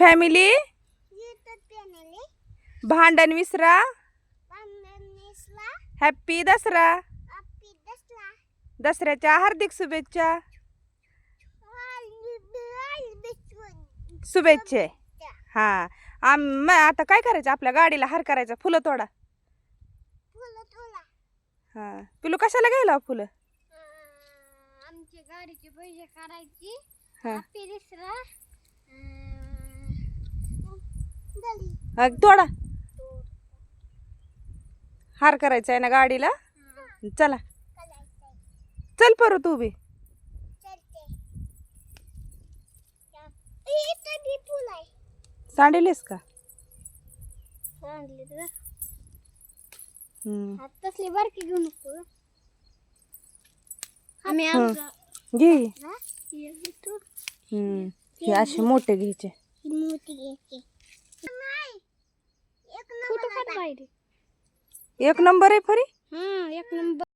Family? भांडण विसरा. Happy Dasara. दसऱ्याच्या हार्दिक शुभेच्छा. शुभेच्छा. हा. आम म- आता काय करायचं? आपल्या गाडीला हार करायचा. फुलं तोडा. हा. पिलू कशाला घ्यायला फुलं? आमच्या गाडीचे पैसे काढायची हा हॅपी दसरा तोडा. हार करायचा आहे ना गाडीला? चला. चल परत तू बी सांडेलीस का? हम्म. तसली बारकी घेऊ नको आम्ही घे असे मोठे घ्यायचे. मोठी घ्यायची. એક નંબરે ફરી? હમ એક નંબર.